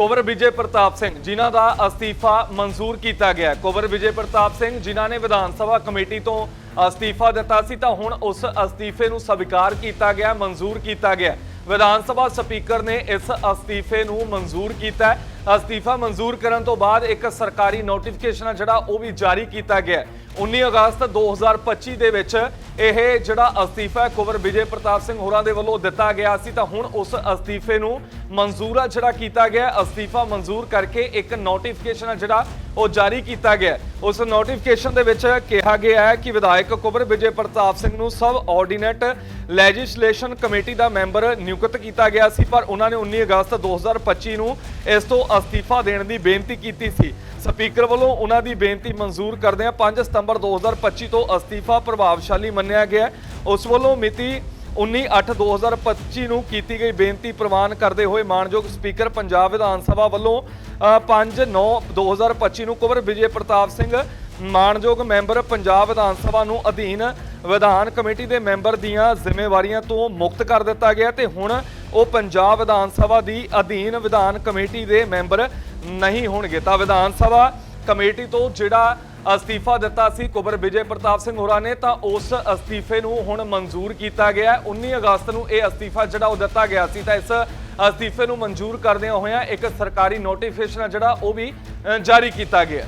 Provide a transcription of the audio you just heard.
ਕੁਵਰ ਵਿਜੇ ਪ੍ਰਤਾਪ ਸਿੰਘ, ਜਿਨ੍ਹਾਂ ਦਾ ਅਸਤੀਫਾ ਮਨਜ਼ੂਰ ਕੀਤਾ ਗਿਆ ਕੁਵਰ ਵਿਜੇ ਪ੍ਰਤਾਪ ਸਿੰਘ, ਜਿਨ੍ਹਾਂ ਨੇ ਵਿਧਾਨ ਸਭਾ ਕਮੇਟੀ ਤੋਂ ਅਸਤੀਫਾ ਦਿੱਤਾ ਸੀ, ਤਾਂ ਹੁਣ ਉਸ ਅਸਤੀਫੇ ਨੂੰ ਸਵੀਕਾਰ ਕੀਤਾ ਗਿਆ ਮਨਜ਼ੂਰ ਕੀਤਾ ਗਿਆ ਵਿਧਾਨ ਸਭਾ ਸਪੀਕਰ ਨੇ ਇਸ ਅਸਤੀਫੇ ਨੂੰ ਮਨਜ਼ੂਰ ਕੀਤਾ ਅਸਤੀਫਾ ਮਨਜ਼ੂਰ ਕਰਨ ਤੋਂ ਬਾਅਦ ਇੱਕ ਸਰਕਾਰੀ ਨੋਟੀਫਿਕੇਸ਼ਨ ਹੈ ਜਿਹੜਾ ਉਹ ਵੀ ਜਾਰੀ ਕੀਤਾ ਗਿਆ ਹੈ। 19 ਅਗਸਤ 2025 ਦੇ ਵਿੱਚ ਇਹ ਜਿਹੜਾ ਅਸਤੀਫਾ ਕੁਵਰ ਵਿਜੇ ਪ੍ਰਤਾਪ ਸਿੰਘ ਹੋਰਾਂ ਦੇ ਵੱਲੋਂ ਦਿੱਤਾ ਗਿਆ ਸੀ, ਤਾਂ ਹੁਣ ਉਸ ਅਸਤੀਫੇ ਨੂੰ ਮਨਜ਼ੂਰ ਜਿਹੜਾ ਕੀਤਾ ਗਿਆ। ਅਸਤੀਫਾ ਮਨਜ਼ੂਰ ਕਰਕੇ ਇੱਕ ਨੋਟੀਫਿਕੇਸ਼ਨ ਹੈ ਜਿਹੜਾ ਉਹ ਜਾਰੀ ਕੀਤਾ ਗਿਆ। ਉਸ ਨੋਟੀਫਿਕੇਸ਼ਨ ਦੇ ਵਿੱਚ ਕਿਹਾ ਗਿਆ ਹੈ ਕਿ ਵਿਧਾਇਕ ਕੁਵਰ ਵਿਜੇ ਪ੍ਰਤਾਪ ਸਿੰਘ ਨੂੰ ਸਬ ਆਰਡੀਨੇਟ ਲੈਜਿਸਲੇਸ਼ਨ ਕਮੇਟੀ ਦਾ ਮੈਂਬਰ ਨਿਯੁਕਤ ਕੀਤਾ ਗਿਆ ਸੀ, ਪਰ ਉਹਨਾਂ ਨੇ 19 ਅਗਸਤ 2025 ਨੂੰ ਇਸ ਤੋਂ ਅਸਤੀਫਾ ਦੇਣ ਦੀ ਬੇਨਤੀ ਕੀਤੀ ਸੀ। ਸਪੀਕਰ ਵੱਲੋਂ ਉਹਨਾਂ ਦੀ ਬੇਨਤੀ ਮਨਜ਼ੂਰ ਕਰਦਿਆਂ 5 ਸਤੰਬਰ 2025 ਤੋਂ ਅਸਤੀਫਾ ਪ੍ਰਭਾਵਸ਼ਾਲੀ ਮੰਨਿਆ ਗਿਆ ਉਸ ਵੱਲੋਂ ਮਿਤੀ 19/8/2025 ਨੂੰ ਕੀਤੀ ਗਈ ਬੇਨਤੀ ਪ੍ਰਵਾਨ ਕਰਦੇ ਹੋਏ ਮਾਨਯੋਗ ਸਪੀਕਰ ਪੰਜਾਬ ਵਿਧਾਨ ਸਭਾ ਵੱਲੋਂ 5/9/2025 ਨੂੰ ਕੁਵਰ ਵਿਜੇ ਪ੍ਰਤਾਪ ਸਿੰਘ, ਮਾਨਯੋਗ ਮੈਂਬਰ ਪੰਜਾਬ ਵਿਧਾਨ ਸਭਾ ਨੂੰ ਅਧੀਨ ਵਿਧਾਨ ਕਮੇਟੀ ਦੇ ਮੈਂਬਰ ਦੀਆਂ ਜ਼ਿੰਮੇਵਾਰੀਆਂ ਤੋਂ ਮੁਕਤ ਕਰ ਦਿੱਤਾ ਗਿਆ ਤੇ ਹੁਣ ਉਹ ਪੰਜਾਬ ਵਿਧਾਨ ਸਭਾ ਦੀ ਅਧੀਨ ਵਿਧਾਨ ਕਮੇਟੀ ਦੇ ਮੈਂਬਰ ਨਹੀਂ ਹੋਣਗੇ। ਤਾਂ ਵਿਧਾਨ ਸਭਾ ਕਮੇਟੀ ਤੋਂ ਜਿਹੜਾ ਅਸਤੀਫਾ ਦਿੱਤਾ ਸੀ ਕੁਬਰ ਵਿਜੇ ਪ੍ਰਤਾਪ ਸਿੰਘ ਹੋਰਾਂ ਨੇ, ਤਾਂ ਉਸ ਅਸਤੀਫੇ ਨੂੰ ਹੁਣ ਮਨਜ਼ੂਰ ਕੀਤਾ ਗਿਆ ਹੈ। 19 ਅਗਸਤ ਨੂੰ ਇਹ ਅਸਤੀਫਾ ਜਿਹੜਾ ਉਹ ਦਿੱਤਾ ਗਿਆ ਸੀ, ਤਾਂ ਇਸ ਅਸਤੀਫੇ ਨੂੰ ਮਨਜ਼ੂਰ ਕਰਦਿਆਂ ਹੋਇਆਂ ਇੱਕ ਸਰਕਾਰੀ ਨੋਟੀਫਿਕੇਸ਼ਨ ਜਿਹੜਾ ਉਹ ਵੀ ਜਾਰੀ ਕੀਤਾ ਗਿਆ